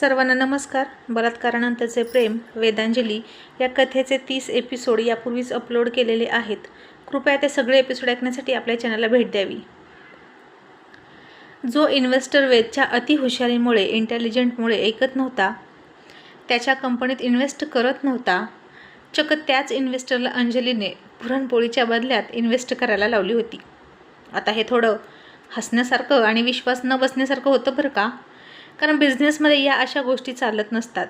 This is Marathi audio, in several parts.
सर्वांना नमस्कार. बलात्कारानंतरचे प्रेम वेदांजली या कथेचे तीस एपिसोड यापूर्वीच अपलोड केलेले आहेत. कृपया ते सगळे एपिसोड ऐकण्यासाठी आपल्या चॅनलला भेट द्यावी. जो इन्व्हेस्टर वेदच्या अतिहुशारीमुळे इंटेलिजंटमुळे ऐकत नव्हता त्याच्या कंपनीत इन्व्हेस्ट करत नव्हता चक्क त्याच इन्व्हेस्टरला अंजलीने पुरणपोळीच्या बदल्यात इन्व्हेस्ट करायला लावली होती. आता हे थोडं हसण्यासारखं आणि विश्वास न बसण्यासारखं होतं बरं का? कारण बिझनेसमध्ये या अशा गोष्टी चालत नसतात.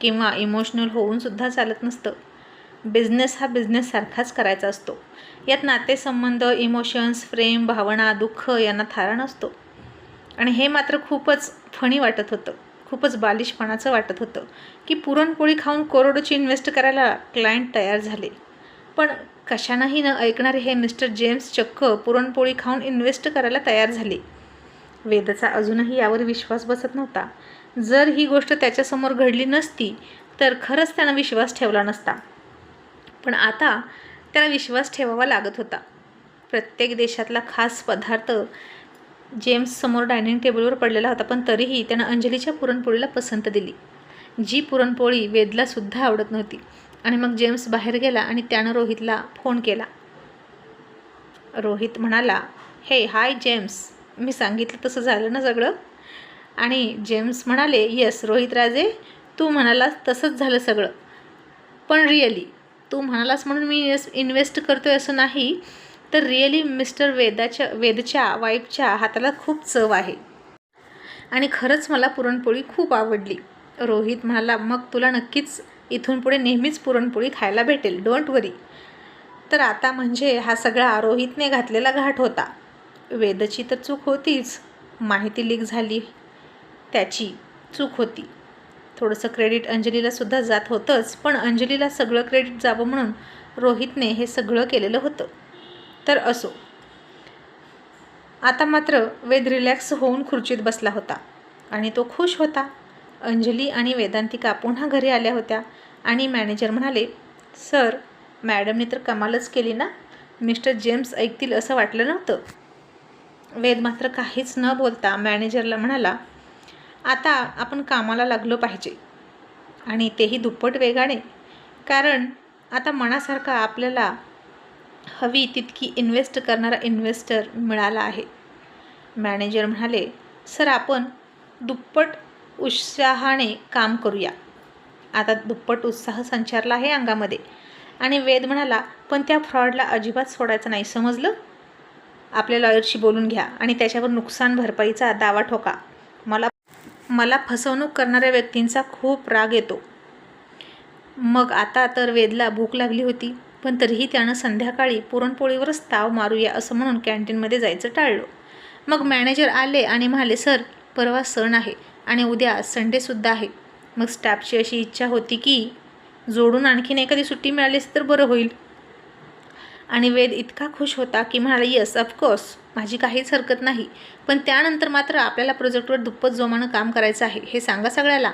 किंवा इमोशनल होऊनसुद्धा चालत नसतं. बिझनेस हा बिझनेससारखाच करायचा असतो. यात नातेसंबंध इमोशन्स प्रेम भावना दुःख यांना थारा नसतो. आणि हे मात्र खूपच फणी वाटत होतं. खूपच बालिशपणाचं वाटत होतं की पुरणपोळी खाऊन करोडोची इन्व्हेस्ट करायला क्लायंट तयार झाले. पण कशानंही न ऐकणारे हे मिस्टर जेम्स चक्क पुरणपोळी खाऊन इन्व्हेस्ट करायला तयार झाले. वेदचा अजूनही यावर विश्वास बसत नव्हता. जर ही गोष्ट त्याच्यासमोर घडली नसती तर खरंच त्यानं विश्वास ठेवला नसता. पण आता त्याला विश्वास ठेवावा लागत होता. प्रत्येक देशातला खास पदार्थ जेम्ससमोर डायनिंग टेबलवर पडलेला होता पण तरीही त्यानं अंजलीच्या पुरणपोळीला पसंत दिली. जी पुरणपोळी वेदलासुद्धा आवडत नव्हती. आणि मग जेम्स बाहेर गेला आणि त्यानं रोहितला फोन केला. रोहित म्हणाला हे हाय जेम्स. मी सांगितलं तसं झालं ना सगळं. आणि जेम्स म्हणाले येस रोहित राजे तू म्हणालास तसंच झालं सगळं. पण रिअली तू म्हणालास म्हणून मी इन्व्हेस्ट इन्व्हेस्ट करतो आहे असं नाही तर रिअली मिस्टर वेदाच्या वेदच्या वाईफच्या हाताला खूप चव आहे. आणि खरंच मला पुरणपोळी खूप आवडली. रोहित म्हणाला मग तुला नक्कीच इथून पुढे नेहमीच पुरणपोळी खायला भेटेल. डोंट वरी तर आता म्हणजे हा सगळा रोहितने घातलेला घाट होता. वेदची तर चूक होतीच. माहिती लीक झाली. त्याची चूक होती. थोडंसं क्रेडिट अंजलीलासुद्धा जात होतंच पण अंजलीला सगळं क्रेडिट जावं म्हणून रोहितने हे सगळं केलेलं होतं. तर असो. आता मात्र वेद रिलॅक्स होऊन खुर्चीत बसला होता आणि तो खुश होता. अंजली आणि वेदांतिका पुन्हा घरी आल्या होत्या आणि मॅनेजर म्हणाले सर मॅडमने तर कमालच केली ना? मिस्टर जेम्स ऐकतील असं वाटलं नव्हतं. वेद मात्र काहीच न बोलता मॅनेजरला म्हणाला आता आपण कामाला लागलो पाहिजे आणि तेही दुप्पट वेगाने कारण आता मनासारखा आपल्याला हवी तितकी इन्व्हेस्ट करणारा इन्व्हेस्टर मिळाला आहे. मॅनेजर म्हणाले सर आपण दुप्पट उत्साहाने काम करूया. आता दुप्पट उत्साह संचारला आहे अंगामध्ये. आणि वेद म्हणाला पण त्या फ्रॉडला अजिबात सोडायचं नाही समजलं? आपल्या लॉयरशी बोलून घ्या आणि त्याच्यावर नुकसान भरपाईचा दावा ठोका. मला मला फसवणूक करणाऱ्या व्यक्तींचा खूप राग येतो. मग आता तर वेदला भूक लागली होती पण तरीही त्यानं संध्याकाळी पुरणपोळीवरच ताव मारूया असं म्हणून कॅन्टीनमध्ये जायचं टाळलं. मग मॅनेजर आले आणि म्हणाले सर परवा सण आहे आणि उद्या संडेसुद्धा आहे. मग स्टाफची अशी इच्छा होती की जोडून आणखीन एखादी सुट्टी मिळाली तर बरं होईल. आणि वेद इतका खुश होता की म्हणाला येस ऑफकोर्स माझी काहीच हरकत नाही. पण त्यानंतर मात्र आपल्याला प्रोजेक्टवर दुप्पट जोमानं काम करायचं आहे हे सांगा सगळ्याला.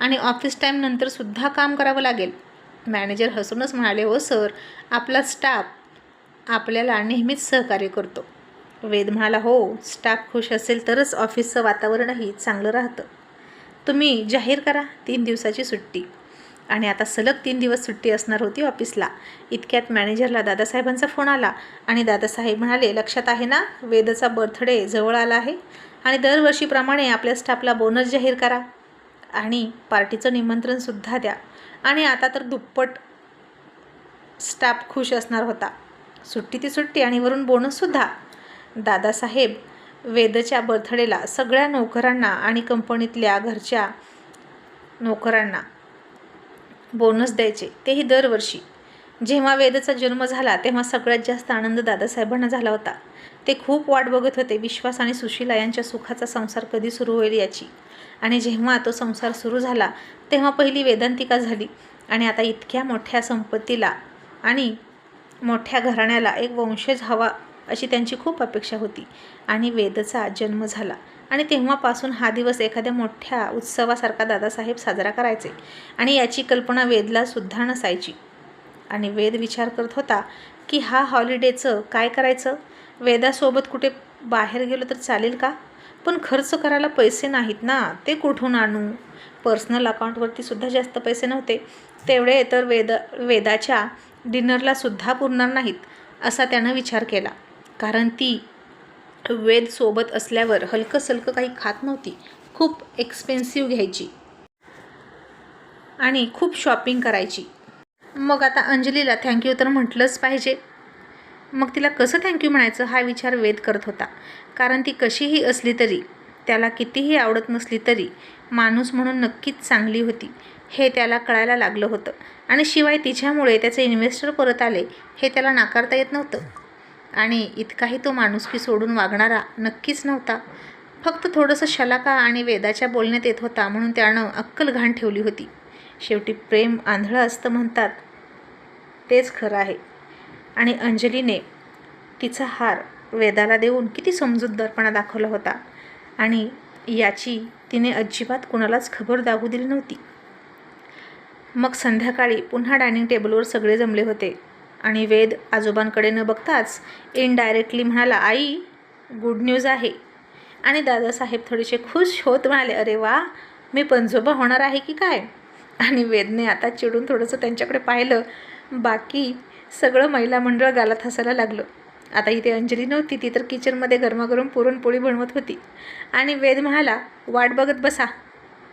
आणि ऑफिस टाईमनंतरसुद्धा काम करावं लागेल. मॅनेजर हसूनच म्हणाले हो सर. आपला स्टाफ आपल्याला नेहमीच सहकार्य करतो. वेद म्हणाला हो स्टाफ खुश असेल तरच ऑफिसचं वातावरणही चांगलं राहतं. तुम्ही जाहीर करा तीन दिवसाची सुट्टी. आणि आता सलग तीन दिवस सुट्टी असणार होती ऑफिसला. इतक्यात मॅनेजरला दादासाहेबांचा फोन आला आणि दादासाहेब म्हणाले लक्षात आहे ना वेदचा बर्थडे जवळ आला आहे आणि दरवर्षीप्रमाणे आपल्या स्टाफला बोनस जाहीर करा आणि पार्टीचं निमंत्रणसुद्धा द्या. आणि आता तर दुप्पट स्टाफ खुश असणार होता. सुट्टी ती सुट्टी आणि वरून बोनससुद्धा दादासाहेब वेदच्या बर्थडेला सगळ्या नोकरांना आणि कंपनीतल्या घरच्या नोकरांना बोनस द्यायचे तेही दरवर्षी. जेव्हा वेदचा जन्म झाला तेव्हा सगळ्यात जास्त आनंद दादासाहेबांना झाला होता. ते खूप वाट बघत होते विश्वास आणि सुशीला यांच्या सुखाचा संसार कधी सुरू होईल याची. आणि जेव्हा तो संसार सुरू झाला तेव्हा पहिली वेदांतिका झाली. आणि आता इतक्या मोठ्या संपत्तीला आणि मोठ्या घराण्याला एक वंशज हवा अशी त्यांची खूप अपेक्षा होती. आणि वेदचा जन्म झाला. आणि तेव्हापासून हा दिवस एखाद्या मोठ्या उत्सवासारखा दादासाहेब साजरा करायचे आणि याची कल्पना वेदला सुद्धा नसायची. आणि वेद विचार करत होता की हा हॉलिडेचं काय करायचं? वेदासोबत कुठे बाहेर गेलो तर चालेल का? पण खर्च करायला पैसे नाहीत ना ते कुठून आणू? पर्सनल अकाउंटवरती सुद्धा जास्त पैसे नव्हते. तेवढे तर वेद वेदाच्या डिनरला सुद्धा पुरणार नाहीत असा त्यानं विचार केला. कारण ती वेद सोबत असल्यावर हलकं सलकं काही खात नव्हती. खूप एक्सपेन्सिव्ह घ्यायची. आणि खूप शॉपिंग करायची. मग आता अंजलीला थँक्यू तर म्हटलंच पाहिजे. मग तिला कसं थँक्यू म्हणायचं हा विचार वेद करत होता. कारण ती कशीही असली तरी त्याला कितीही आवडत नसली तरी माणूस म्हणून नक्कीच चांगली होती. हे त्याला कळायला लागलं होतं. आणि शिवाय तिच्यामुळे त्याचे इन्व्हेस्टर परत आले हे त्याला नाकारता येत नव्हतं. आणि इतकाही तो माणुसकी सोडून वागणारा नक्कीच नव्हता. फक्त थोडंसं शलाका आणि वेदाच्या बोलण्यात येत होता म्हणून त्यानं अक्कल घाण ठेवली होती. शेवटी प्रेम आंधळं असतं म्हणतात. तेच खरं आहे. आणि अंजलीने तिचा हार वेदाला देऊन किती समजूतदारपणा दाखवला होता. आणि याची तिने अजिबात कुणालाच खबर दागू दिली नव्हती. मग संध्याकाळी पुन्हा डायनिंग टेबलवर सगळे जमले होते. आणि वेद आजोबांकडे न बघताच इनडायरेक्टली म्हणाला आई गुड न्यूज आहे. आणि दादासाहेब थोडेसे खुश होत म्हणाले अरे वा मी पंजोबा होणार आहे की काय? आणि वेदने आता चिडून थोडंसं त्यांच्याकडे पाहिलं. बाकी सगळं महिला मंडळ गालात हसायला लागलं. आता इथे अंजली नव्हती ती तर किचनमध्ये गरमागरम पुरणपोळी बनवत होती. आणि वेद म्हणाला वाट बघत बसा.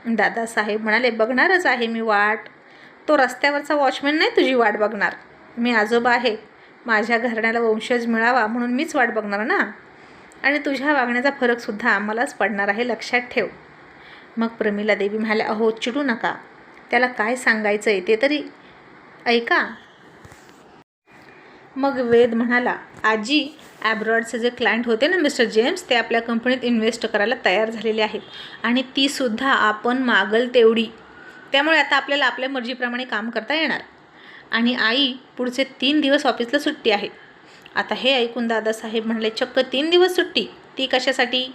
दादासाहेब म्हणाले बघणारच आहे मी वाट. तो रस्त्यावरचा वॉचमॅन नाही तुझी वाट बघणार. मी आजोबा आहे. माझ्या घराण्याला वंशज मिळावा म्हणून मीच वाट बघणार ना. आणि तुझ्या वागण्याचा फरकसुद्धा आम्हालाच पडणार आहे लक्षात ठेव. मग प्रमिला देवी म्हणाल्या अहो चिडू नका. त्याला काय सांगायचं आहे ते तरी ऐका. मग वेद म्हणाला आजी ॲब्रॉडचे जे क्लायंट होते ना मिस्टर जेम्स ते आपल्या कंपनीत इन्व्हेस्ट करायला तयार झालेले आहेत. आणि तीसुद्धा आपण मागल तेवढी. त्यामुळे आता आपल्याला आपल्या मर्जीप्रमाणे काम करता येणार. आणि आई पुढचे तीन दिवस ऑफिसला सुट्टी आहे. आता हे ऐकून दादासाहेब म्हणाले चक्क तीन दिवस सुट्टी? ती कशासाठी?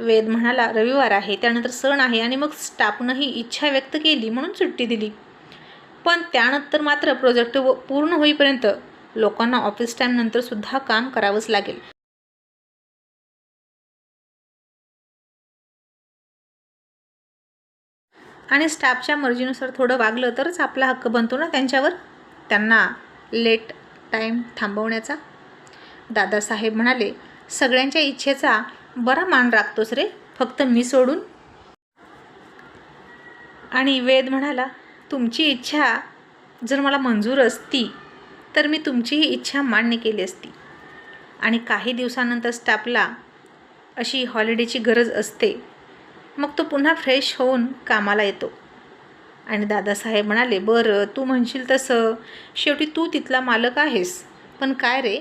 वेद म्हणाला रविवार आहे त्यानंतर सण आहे आणि मग स्टाफनंही इच्छा व्यक्त केली म्हणून सुट्टी दिली. पण त्यानंतर मात्र प्रोजेक्ट व पूर्ण होईपर्यंत लोकांना ऑफिस टाईमनंतर सुद्धा काम करावंच लागेल. आणि स्टाफच्या मर्जीनुसार थोडं वागलं तरच आपला हक्क बनतो ना त्यांच्यावर? त्यांना लेट टाईम थांबवण्याचा. दादासाहेब म्हणाले सगळ्यांच्या इच्छेचा बरा मान राखतोस रे फक्त मी सोडून. आणि वेद म्हणाला तुमची इच्छा जर मला मंजूर असती तर मी तुमचीही इच्छा मान्य केली असती. आणि काही दिवसानंतर स्टाफला अशी हॉलिडेची गरज असते. मग तो पुन्हा फ्रेश होऊन कामाला येतो. आणि दादासाहेब म्हणाले बरं तू म्हणशील तसं. शेवटी तू तिथला मालक आहेस. पण काय रे?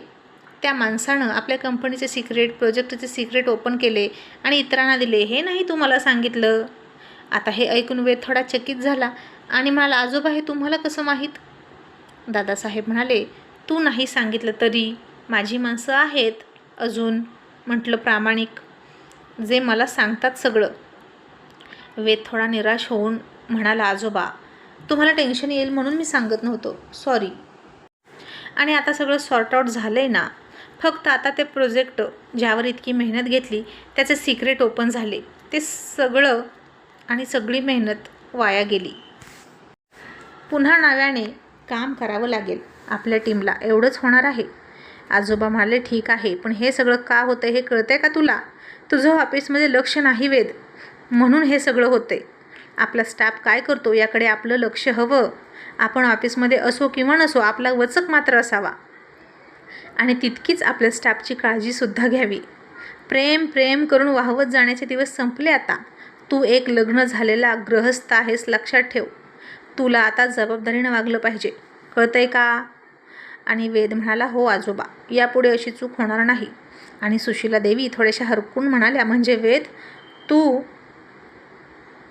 त्या माणसानं आपल्या कंपनीचे सिक्रेट प्रोजेक्टचे सिक्रेट ओपन केले आणि इतरांना दिले. हे नाही तू मला सांगितलं. आता हे ऐकून वेद थोडा चकित झाला. आणि मला आजोबा हे तुम्हाला कसं माहीत? दादासाहेब म्हणाले तू नाही सांगितलं तरी. माझी माणसं आहेत अजून म्हटलं प्रामाणिक. जे मला सांगतात सगळं. वेद थोडा निराश होऊन म्हणाला आजोबा तुम्हाला टेन्शन येईल म्हणून मी सांगत नव्हतो. सॉरी. आणि आता सगळं सॉर्ट आऊट झालं आहे ना. फक्त आता ते प्रोजेक्ट ज्यावर इतकी मेहनत घेतली त्याचे सिक्रेट ओपन झाले. ते सगळं आणि सगळी मेहनत वाया गेली. पुन्हा नव्याने काम करावं लागेल आपल्या टीमला. एवढंच होणार आहे. आजोबा म्हणाले ठीक आहे पण हे सगळं का होतं हे कळतं आहे का तुला? तुझं ऑफिसमध्ये लक्ष नाही वेद म्हणून हे सगळं होतंय. आपला स्टाफ काय करतो याकडे आपलं लक्ष हवं. आपण ऑफिसमध्ये असो किंवा नसो आपला वचक मात्र असावा. आणि तितकीच आपल्या स्टाफची काळजीसुद्धा घ्यावी. प्रेम प्रेम करून वाहवत जाण्याचे दिवस संपले आता. तू एक लग्न झालेला गृहस्थ आहेस लक्षात ठेव. तुला आता जबाबदारीनं वागलं पाहिजे. कळतंय का? आणि वेद म्हणाला हो आजोबा. यापुढे अशी चूक होणार नाही. आणि सुशीला देवी थोड्याशा हरकून म्हणाल्या म्हणजे वेद तू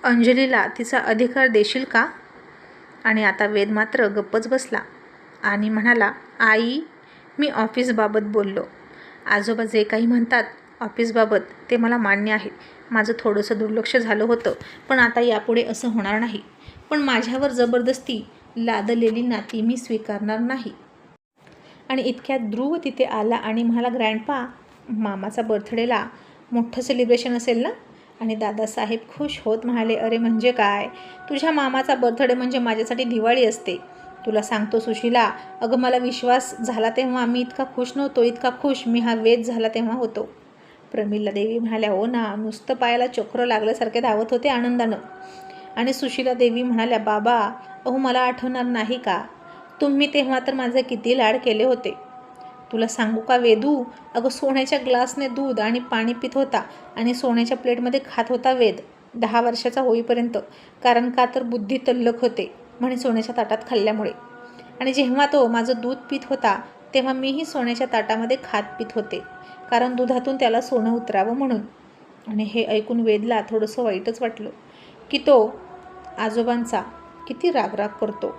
अंजलीला तिचा अधिकार देशील का? आणि आता वेद मात्र गप्पच बसला आणि म्हणाला आई मी ऑफिसबाबत बोललो. आजोबा जे काही म्हणतात ऑफिसबाबत ते मला मान्य आहे. माझं थोडंसं दुर्लक्ष झालं होतं पण आता यापुढे असं होणार नाही. पण माझ्यावर जबरदस्ती लादलेली नाती मी स्वीकारणार नाही. आणि इतक्यात ध्रुव तिथे आला आणि म्हणाला ग्रँडपा मामाचा बर्थडेला मोठं सेलिब्रेशन असेल ना? आणि दादासाहेब खुश होत म्हणाले अरे म्हणजे काय? तुझ्या मामाचा बर्थडे म्हणजे माझ्यासाठी दिवाळी असते. तुला सांगतो सुशीला अगं मला विश्वास झाला तेव्हा मी इतका खुश नव्हतो इतका खुश मी हा वेद झाला तेव्हा होतो. प्रमिला देवी म्हणाल्या हो ना नुसतं पायाला चक्र लागल्यासारखे धावत होते आनंदानं. आणि सुशीला देवी म्हणाल्या बाबा अहो मला आठवणार नाही का? तुम्ही तेव्हा तर माझे किती लाड केले होते. तुला सांगू का वेदू? अगं सोन्याच्या ग्लासने दूध आणि पाणी पित होता आणि सोन्याच्या प्लेटमध्ये खात होता वेद. दहा वर्षाचा होईपर्यंत. कारण का तर बुद्धी तल्लक होते म्हणे सोन्याच्या ताटात खाल्ल्यामुळे. आणि जेव्हा तो माझं दूध पित होता तेव्हा मीही सोन्याच्या ताटामध्ये खात पित होते. कारण दुधातून त्याला सोनं उतरावं म्हणून. आणि हे ऐकून वेदला थोडंसं वाईटच वाटलं की तो आजोबांचा किती रागराग करतो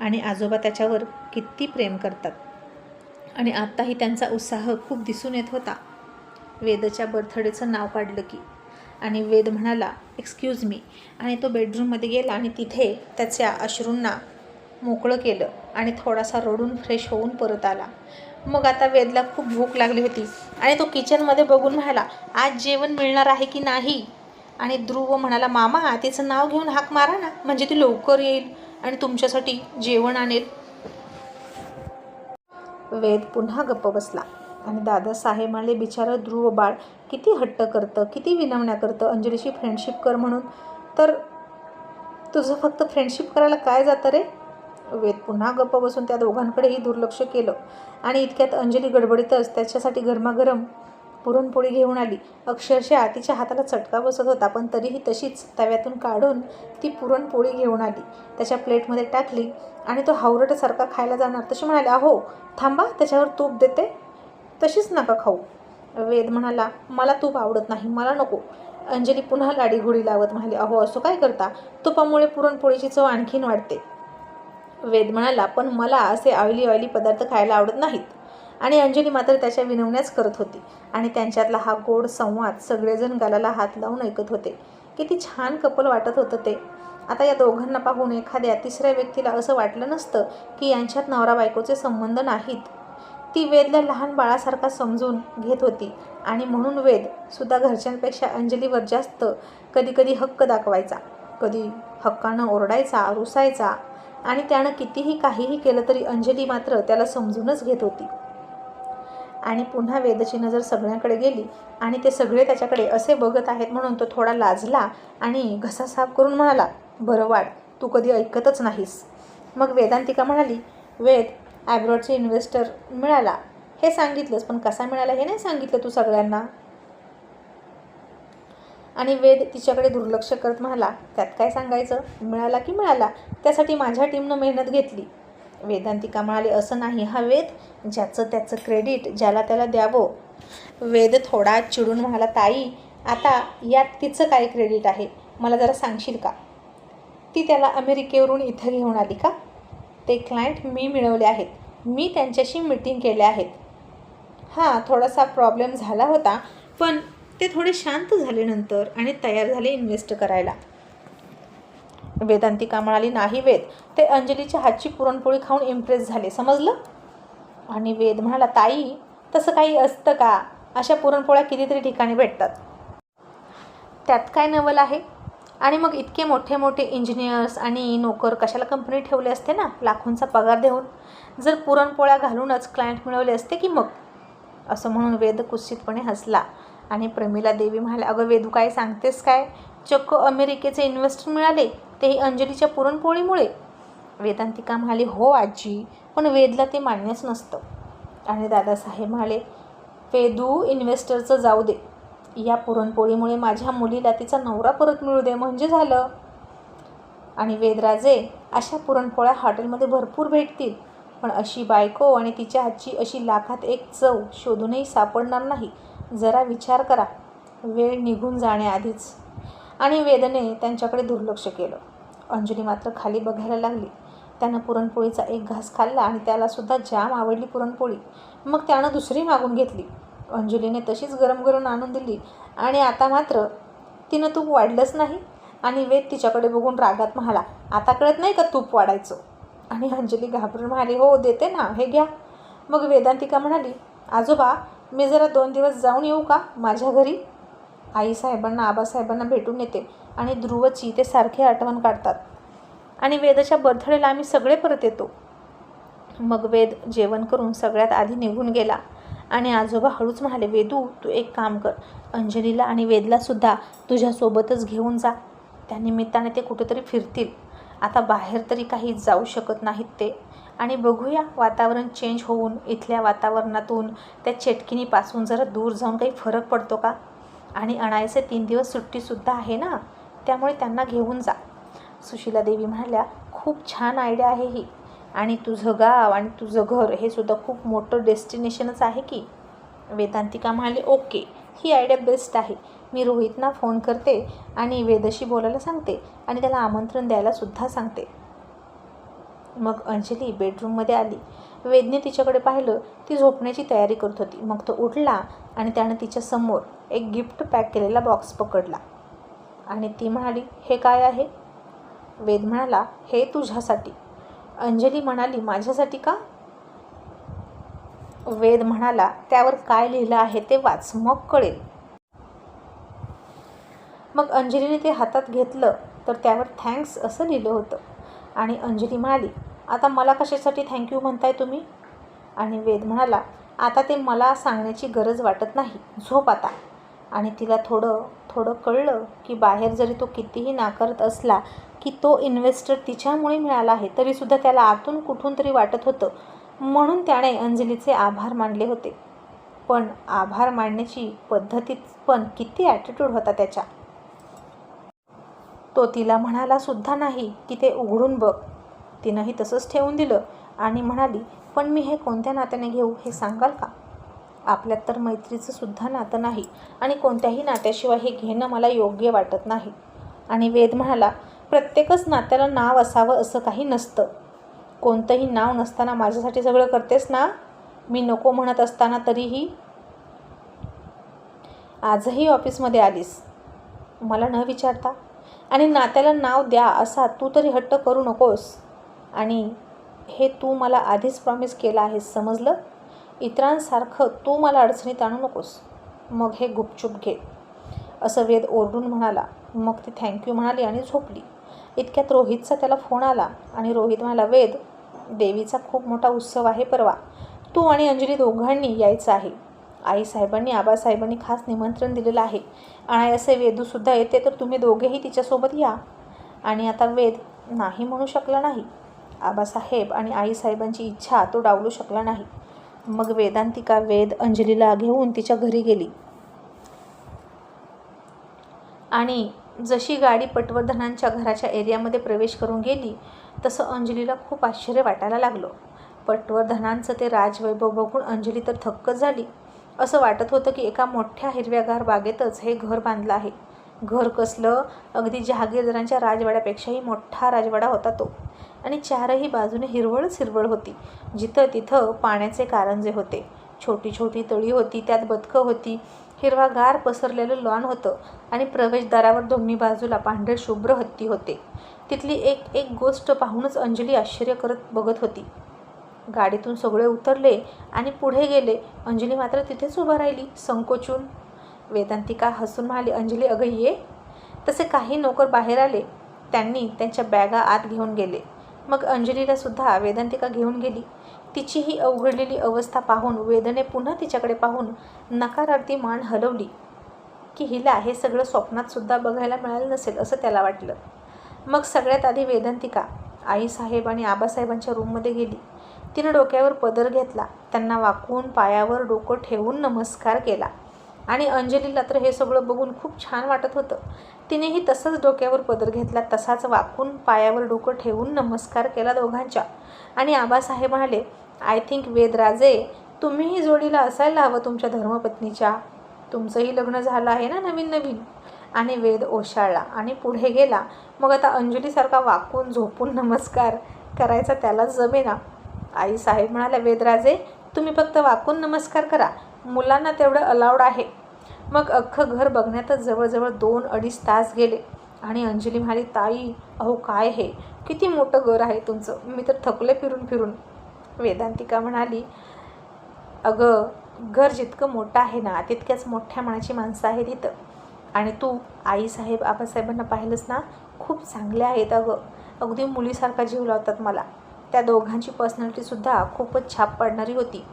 आणि आजोबा त्याच्यावर किती प्रेम करतात. आणि आत्ताही त्यांचा उत्साह खूप दिसून येत होता. वेदच्या बर्थडेचं नाव काढलं की. आणि वेद म्हणाला एक्सक्यूज मी आणि तो बेडरूममध्ये गेला आणि तिथे त्याच्या अश्रूंना मोकळं केलं आणि थोडासा रडून फ्रेश होऊन परत आला. मग आता वेदला खूप भूक लागली होती आणि तो किचनमध्ये बघून म्हणाला आज जेवण मिळणार आहे की नाही? आणि ध्रुव म्हणाला मामा तिचं नाव घेऊन हाक मारा ना म्हणजे ती लवकर येईल आणि तुमच्यासाठी जेवण आणेल. वेद पुन्हा गप्प बसला. आणि दादासाहेब म्हणाले बिचारं ध्रुव बाळ किती हट्ट करतं किती विनवण्या करतं अंजलीशी फ्रेंडशिप कर म्हणून. तर तुझं फक्त फ्रेंडशिप करायला काय जातं रे? वेद पुन्हा गप्प बसून त्या दोघांकडेही दुर्लक्ष केलं. आणि इतक्यात अंजली गडबडीतच त्याच्यासाठी गरमागरम पुरणपोळी घेऊन आली. अक्षरशः तिच्या हाताला चटका बसत होता पण तरीही तशीच तव्यातून काढून ती पुरणपोळी घेऊन आली. त्याच्या प्लेटमध्ये टाकली आणि तो हावरटसारखा खायला जाणार. तशी म्हणाले अहो थांबा त्याच्यावर तूप देते. तशीच नका खाऊ. वेद म्हणाला मला तूप आवडत नाही मला नको. अंजली पुन्हा लाडीघोडी लावत म्हणाली अहो असं काय करता? तुपामुळे पुरणपोळीची चव आणखीन वाढते. वेद म्हणाला पण मला असे ऑइली ऑइली पदार्थ खायला आवडत नाहीत. आणि अंजली मात्र त्याच्या विनवण्याच करत होती. आणि त्यांच्यातला हा गोड संवाद सगळेजण गालाला हात लावून ऐकत होते. किती छान कपल वाटत होतं ते. आता या दोघांना पाहून एखाद्या तिसऱ्या व्यक्तीला असं वाटलं नसतं की यांच्यात नवरा बायकोचे संबंध नाहीत. ती वेदला लहान बाळासारखा समजून घेत होती. आणि म्हणून वेद सुद्धा घरच्यांपेक्षा अंजलीवर जास्त कधी कधी हक्क दाखवायचा कधी हक्कानं ओरडायचा रुसायचा. आणि त्यानं कितीही काहीही केलं तरी अंजली मात्र त्याला समजूनच घेत होती. आणि पुन्हा वेदची नजर सगळ्यांकडे गेली आणि ते सगळे त्याच्याकडे असे बघत आहेत म्हणून तो थोडा लाजला आणि घसा साफ करून म्हणाला बरं वाढ तू कधी ऐकतच नाहीस. मग वेदांतिका म्हणाली वेद ॲब्रॉडचे इन्व्हेस्टर मिळाला. हे सांगितलंस पण कसा मिळाला हे नाही सांगितलं तू सगळ्यांना. आणि वेद तिच्याकडे दुर्लक्ष करत म्हणाला त्यात काय सांगायचं? मिळाला की मिळाला. त्यासाठी माझ्या टीमनं मेहनत घेतली. वेदांतिका म्हणाली असं नाही हा वेद ज्याचं त्याचं क्रेडिट ज्याला त्याला द्यावं. वेद थोडा चिडून म्हणाला ताई आता यात तिचं काय क्रेडिट आहे? मला जरा सांगशील का? ती त्याला अमेरिकेवरून इथं घेऊन आली का? ते क्लायंट मी मिळवले आहेत. मी त्यांच्याशी मीटिंग केल्या आहेत. हां थोडासा प्रॉब्लेम झाला होता पण ते थोडे शांत झाले नंतर आणि तयार झाले इन्व्हेस्ट करायला. वेदांतिका म्हणाली नाही वेद. ते अंजलीच्या हातची पुरणपोळी खाऊन इम्प्रेस झाले. समजलं? आणि वेद म्हणाला ताई तसं काही असतं का? अशा पुरणपोळ्या कितीतरी ठिकाणी भेटतात. त्यात काय नवल आहे? आणि मग इतके मोठे मोठे इंजिनियर्स आणि नोकर कशाला कंपनी ठेवले असते ना? लाखोंचा पगार देऊन. जर पुरणपोळ्या घालूनच क्लायंट मिळवले असते की मग? असं म्हणून वेद कुत्सितपणे हसला. आणि प्रमिला देवी म्हणाल्या अगं वेदू काय सांगतेस काय? चक्क अमेरिकेचे इन्व्हेस्टर मिळाले. तेही अंजलीच्या पुरणपोळीमुळे. वेदांतिका म्हणाली हो आजी पण वेदला ते मान्यच नसतं. आणि दादासाहेब म्हणाले वेदू इन्व्हेस्टरचं जाऊ दे. या पुरणपोळीमुळे माझ्या मुलीला तिचा नवरा परत मिळू दे म्हणजे झालं. आणि वेदराजे अशा पुरणपोळ्या हॉटेलमध्ये भरपूर भेटतील पण अशी बायको आणि तिच्या हातची अशी लाखात एक चव शोधूनही सापडणार नाही. जरा विचार करा. वेळ निघून जाण्याआधीच. आणि वेदने त्यांच्याकडे दुर्लक्ष केलं. अंजली मात्र खाली बघायला लागली. त्यानं पुरणपोळीचा एक घास खाल्ला आणि त्यालासुद्धा जाम आवडली पुरणपोळी. मग त्यानं दुसरी मागून घेतली. अंजलीने तशीच गरम गरम आणून दिली आणि आता मात्र तिनं तूप वाढलंच नाही आणि वेद तिच्याकडे बघून रागात म्हणाला आता कळत नाही का तूप वाढायचं? आणि अंजली घाबरून म्हणाली हो देते ना हे घ्या. मग वेदांतिका म्हणाली आजोबा मी जरा दोन दिवस जाऊन येऊ का? माझ्या घरी? आईसाहेबांना आबासाहेबांना भेटून येते आणि ध्रुवची ते सारखे आठवण काढतात. आणि वेदाच्या बर्थडेला आम्ही सगळे परत येतो. मग वेद जेवण करून सगळ्यात आधी निघून गेला. आणि आजोबा हळूच म्हणाले वेदू तू एक काम कर. अंजलीला आणि वेदलासुद्धा तुझ्यासोबतच घेऊन जा. त्या निमित्ताने ते कुठेतरी फिरतील. आता बाहेर तरी काही जाऊ शकत नाहीत ते. आणि बघूया वातावरण चेंज होऊन इथल्या वातावरणातून त्या चेटकिनीपासून जरा दूर जाऊन काही फरक पडतो का? आणि अणायचे तीन दिवस सुट्टीसुद्धा आहे ना त्यामुळे त्यांना घेऊन जा. सुशीला देवी म्हणाल्या खूप छान आयडिया आहे ही. आणि तुझं गाव आणि तुझं घर हे सुद्धा खूप मोठं डेस्टिनेशनच आहे की? वेदांतिका म्हणाले ओके ही आयडिया बेस्ट आहे. मी रोहितना फोन करते आणि वेदशी बोलायला सांगते आणि त्याला आमंत्रण द्यायला सुद्धा सांगते. मग अंजली बेडरूममध्ये आली. वेदने तिच्याकडे पाहिलं ती झोपण्याची तयारी करत होती. मग तो उठला आणि त्यानं तिच्यासमोर एक गिफ्ट पॅक केलेला बॉक्स पकडला. आणि ती म्हणाली हे काय आहे? वेद म्हणाला हे तुझ्यासाठी. अंजली म्हणाली माझ्यासाठी का? वेद म्हणाला त्यावर काय लिहिलं आहे ते वाच मग कळेल. मग अंजलीने ते हातात घेतलं तर त्यावर थँक्स असं लिहिलं होतं. आणि अंजली म्हणाली आता मला कशासाठी थँक्यू म्हणताय तुम्ही? आणि वेद म्हणाला आता ते मला सांगण्याची गरज वाटत नाही झोप आता. आणि तिला थोडं थोडं कळलं की बाहेर जरी तो कितीही नाकारत असला की तो इन्व्हेस्टर तिच्यामुळे मिळाला आहे तरीसुद्धा त्याला आतून कुठून तरी वाटत होतं. म्हणून त्याने अंजलीचे आभार मानले होते. पण आभार मानण्याची पद्धतीत पण किती ॲटिट्यूड होता त्याच्या. तो तिला म्हणाला सुद्धा नाही की ते उघडून बघ. तिनंही तसंच ठेवून दिलं आणि म्हणाली पण मी हे कोणत्या नात्याने घेऊ हे सांगाल का? आपल्यात तर मैत्रीचं सुद्धा नातं नाही आणि कोणत्याही नात्याशिवाय हे घेणं मला योग्य वाटत नाही. आणि वेद म्हणाला प्रत्येकच नात्याला नाव असावं असं काही नसतं. कोणतंही नाव नसताना माझ्यासाठी सगळं करतेस ना? मी नको म्हणत असताना तरीही आजही ऑफिसमध्ये आलीस. मला न विचारता आणि नात्याला नाव द्या असा तू तरी हट्ट करू नकोस. आणि हे तू मला आधीच प्रॉमिस केलं आहेस समजलं? इतरांसारखं तू मला अडचणीत आणू नकोस. मग हे गुपचूप घे. असं वेद ओरडून म्हणाला. मग ती थँक्यू म्हणाली आणि झोपली. इतक्यात रोहितचा त्याला फोन आला आणि रोहित म्हणाला वेद देवीचा खूप मोठा उत्सव आहे परवा. तू आणि अंजली दोघांनी यायचं आहे. आईसाहेबांनी आबासाहेबांनी खास निमंत्रण दिलेलं आहे. आणि असे वेदूसुद्धा येते तर तुम्ही दोघेही तिच्यासोबत या. आणि आता वेद नाही म्हणू शकला नाही. आबासाहेब आणि आईसाहेबांची इच्छा तो डावलू शकला नाही. मग वेदांतिका वेद अंजलीला घेऊन तिच्या घरी गेली. आणि जशी गाडी पटवर्धनांच्या घराच्या एरियामध्ये प्रवेश करून गेली तसं अंजलीला खूप आश्चर्य वाटायला लागलं. पटवर्धनांचं ते राजवैभव बघून अंजली तर थक्कच झाली. असं वाटत होतं की एका मोठ्या हिरव्यागार बागेतच हे घर बांधलं आहे. घर कसलं? अगदी जहागीरदारांच्या राजवाड्यापेक्षाही मोठा राजवाडा होता तो. आणि चारही बाजूने हिरवळच हिरवळ होती. जिथं तिथं पाण्याचे कारंजे होते. छोटी छोटी तळी होती त्यात बदकं होती. हिरवागार पसरलेलं लॉन होतं आणि प्रवेशद्वारावर दोन्ही बाजूला पांढरे शुभ्र हत्ती होते. तिथली एक एक गोष्ट पाहूनच अंजली आश्चर्य करत बघत होती. गाडीतून सगळे उतरले आणि पुढे गेले. अंजली मात्र तिथेच उभं राहिली संकोचून. वेदांतिका हसून म्हणाली अंजली अगं ये. तसे काही नोकर बाहेर आले. त्यांनी त्यांच्या बॅगा आत घेऊन गेले. मग अंजलीला सुद्धा वेदांतिका घेऊन गेली. तिची ही अवघडलेली अवस्था पाहून वेदने पुन्हा तिच्याकडे पाहून नकारार्थी मान हलवली. की हिला हे सगळं स्वप्नात सुद्धा बघायला मिळालं नसेल असं त्याला वाटलं. मग सगळ्यात आधी वेदांतिका आईसाहेब आणि आबासाहेबांच्या रूममध्ये गेली. तिनं डोक्यावर पदर घेतला. त्यांना वाकवून पायावर डोकं ठेवून नमस्कार केला. आणि अंजलीला तर हे सगळं बघून खूप छान वाटत होतं. तिनेही तसंच डोक्यावर पदर घेतला तसाच वाकून पायावर डोकं ठेवून नमस्कार केला दोघांच्या. आणि आबासाहेब म्हणाले आय थिंक वेदराजे तुम्हीही जोडीला असायला हवं तुमच्या धर्मपत्नीच्या. तुमचंही लग्न झालं आहे ना नवीन नवीन. आणि वेद ओशाळला आणि पुढे गेला. मग आता अंजलीसारखा वाकून झोपून नमस्कार करायचा त्यालाच जमेना. आई साहेब म्हणाल्या वेदराजे तुम्ही फक्त वाकून नमस्कार करा. मुलांना तेवढं अलाउड आहे. मग अख्खं घर बघण्यातच जवळजवळ दोन अडीच तास गेले. आणि अंजली म्हणाली ताई अहो काय हे? किती मोठं घर आहे तुमचं? मी तर थकले फिरून फिरून. वेदांतिका म्हणाली अगं घर जितकं मोठं आहे ना तितक्याच मोठ्या मनाची माणसं आहेत इथं. आणि तू आईसाहेब आबासाहेबांना पाहिलंस ना खूप चांगले आहेत अगं. अगदी मुलीसारखा जीव लावतात मला. त्या दोघांची पर्सनॅलिटीसुद्धा खूपच छाप पाडणारी होती.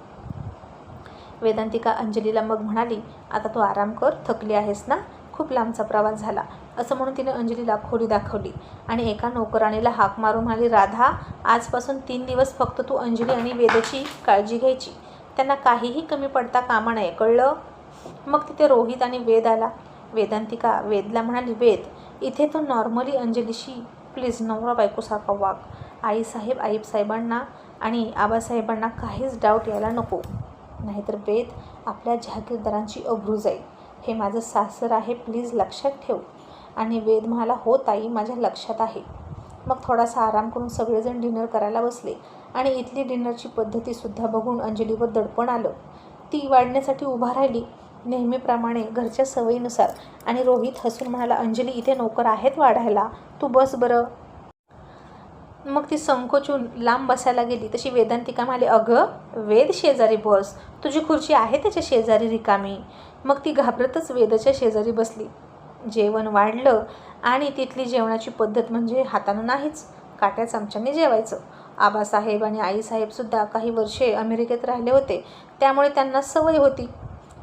वेदांतिका अंजलीला मग म्हणाली आता तू आराम कर थकली आहेस ना? खूप लांबचा प्रवास झाला. असं म्हणून तिने अंजलीला खोली दाखवली आणि एका नोकराणीला हाक मारून म्हणाली राधा आजपासून तीन दिवस फक्त तू अंजली आणि वेदाची काळजी घ्यायची. त्यांना काहीही कमी पडता कामा नये कळलं? मग तिथे रोहित आणि वेद आला. वेदांतिका वेदला म्हणाली वेद इथे तो नॉर्मली अंजलीशी प्लीज नवरा बायकोसारखा वाग. आईसाहेब आईसाहेबांना आणि आबासाहेबांना काहीच डाऊट यायला नको. नाहीतर वेद आपल्या जहागीरदारांची अब्रू जाईल. हे माझं सासर आहे प्लीज लक्षात ठेव. आणि वेद म्हणाला हो ताई माझ्या लक्षात आहे. मग थोडासा आराम करून सगळेजण डिनर करायला बसले आणि इथली डिनरची पद्धतीसुद्धा बघून अंजलीवर दडपण आलं. ती वाढण्यासाठी उभा राहिली. नेहमीप्रमाणे घरच्या सवयीनुसार आणि रोहित हसून म्हणाला अंजली इथे नोकर आहेत वाढायला. तू बस बरं. मग ती संकोचून लांब बसायला गेली. तशी वेदांतिका म्हणाली अगं वेद शेजारी बस. तुझी खुर्ची आहे त्याच्या शेजारी रिकामी. मग ती घाबरतच वेदाच्या शेजारी बसली. जेवण वाढलं आणि तिथली जेवणाची पद्धत म्हणजे हातानं नाहीच काट्या चमच्याने जेवायचं. आबासाहेब आणि आईसाहेबसुद्धा काही वर्षे अमेरिकेत राहिले होते त्यामुळे त्यांना सवय होती.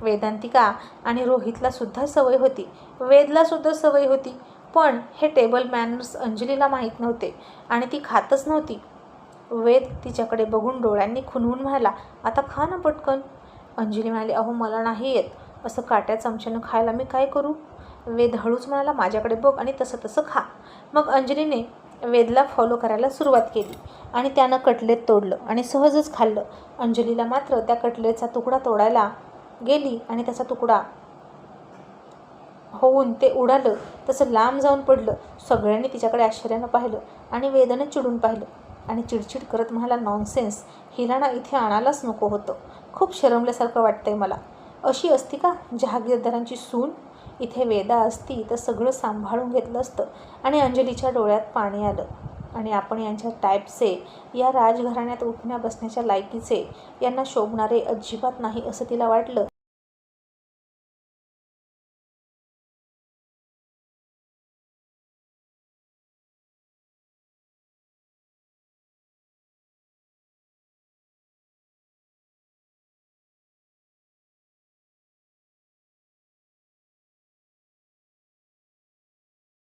वेदांतिका आणि रोहितला सुद्धा सवय होती. वेदला सुद्धा सवय होती. पण हे टेबल मॅनर्स अंजलीला माहीत नव्हते आणि ती खातच नव्हती. वेद तिच्याकडे बघून डोळ्यांनी खुनवून म्हणाला आता खा ना पटकन. अंजली म्हणाली अहो मला नाही येत. असं काट्या चमच्यानं खायला मी काय करू? वेद हळूच म्हणाला माझ्याकडे बघ आणि तसं तसं खा. मग अंजलीने वेदला फॉलो करायला सुरुवात केली आणि त्यानं कटलेट तोडलं आणि सहजच खाल्लं. अंजलीला मात्र त्या कटलेटचा तुकडा तोडायला गेली आणि त्याचा तुकडा होऊन ते उडालं तसं लांब जाऊन पडलं. सगळ्यांनी तिच्याकडे आश्चर्यानं पाहिलं आणि वेदनं चिडून पाहिलं. आणि चिडचिड करत म्हणाला नॉनसेन्स हिराणा इथे आणायलाच नको होतं. खूप शरमल्यासारखं वाटतंय मला. अशी असती का जहागीरदारांची सून? इथे वेदा असती तर सगळं सांभाळून घेतलं असतं आणि अंजलीच्या डोळ्यात पाणी आलं. आणि आपण यांच्या टाईपचे या राजघराण्यात उठण्या बसण्याच्या लायकीचे यांना शोभणारे अजिबात नाही असं तिला वाटलं.